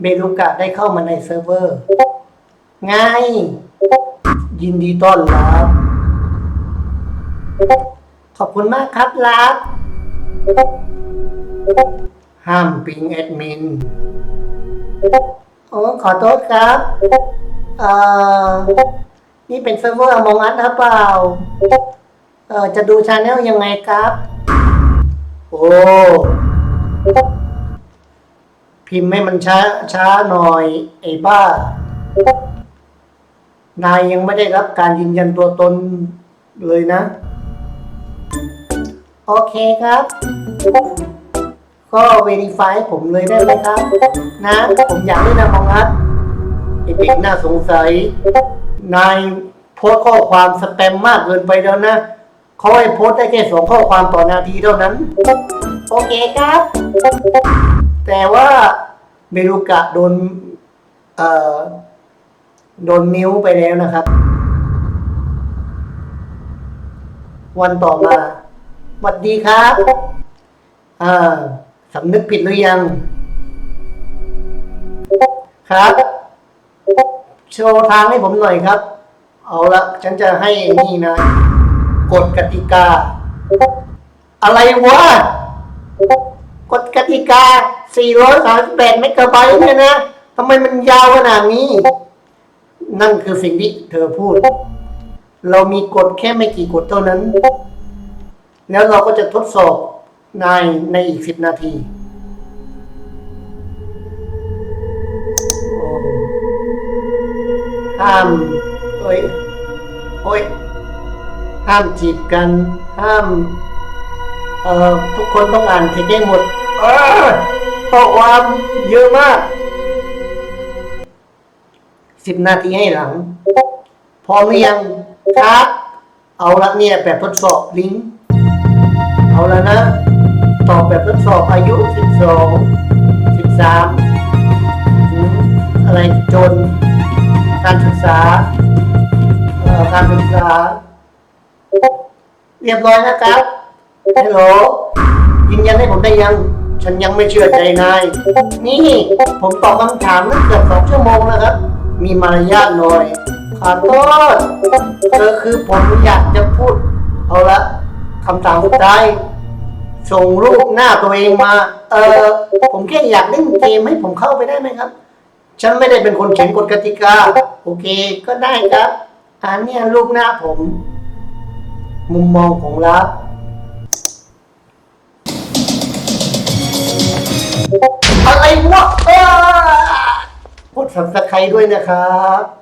เบลูกะได้เข้ามาในเซิร์ฟเวอร์ ไง ยินดีต้อนรับ ขอบคุณมากครับลับ ห้ามปิงแอดมิน โอ้ขอโทษครับ เอ่อ นี่เป็นเซิร์ฟเวอร์มองอัดหรือเปล่า เอ่อ จะดูชาแนลยังไงครับ โอ้ พิมพ์ให้มันช้าช้าหน่อย ไอ้บ้า นายยังไม่ได้รับการยืนยันตัวตนเลยนะ โอเคครับ ก็ verify ผมเลยได้ไหมครับ นะ ผมอยากเล่นนะมองอัดไอ้เด็กน่าสงสัย นายโพสข้อความสแปมมากเกินไปแล้วนะเขาให้โพสได้แค่สองข้อความต่อนาทีเท่านั้น โอเคครับ แต่ว่าเมรุกะโดนเอ่อโดนนิ้วไปแล้วนะครับ วันต่อมาสวัสดีครับอ่าสำนึกผิดหรือยัง ครับ โชว์ทางให้ผมหน่อยครับ เอาละฉันจะให้นี่นะกฎกติกา อะไรวะกฎกติกา 438เมกะไบต์เนี่ยนะทำไมมันยาวขนาดนี้ นั่นคือสิ่งที่เธอพูด เรามีกฎแค่ไม่กี่กฎเท่านั้น แล้วเราก็จะทดสอบนายในอีกสิบนาที ห้ามเอ้ยโอ้ยห้ามจีบกัน ห้าม เอ่อ ทุกคนต้องอ่านเทคให้หมด เออ ข้อความเยอะมากสิบนาทีให้หลัง พร้อมหรือยังครับ เอาละเนี่ยแบบทดสอบลิงก์เอาล้วนะ ตอบแบบทดสอบอายุ12 13ถึงอะไรจน การศึกษาเอ่อการศึกษา เรียบร้อยนะครับฮัลโหลยืนยันให้ผมได้ยัง ฉันยังไม่เชื่อใจนาย นี่ ผมตอบคำถามตั้งเกือบสองชั่วโมงแล้วครับ มีมารยาทหน่อยขอโทษเออคือผมอยากจะพูด เอาละคำถามสุดท้ายส่งรูปหน้าตัวเองมา เออผมแค่อยากเล่นเกมให้ผมเข้าไปได้ไหมครับ ฉันไม่ได้เป็นคนเขียนกฎกติกา โอเค ก็ได้ครับอันนี้รูปหน้าผม มุมมองของรัก อะไรวะเออ กดสับสไครด้วยนะครับ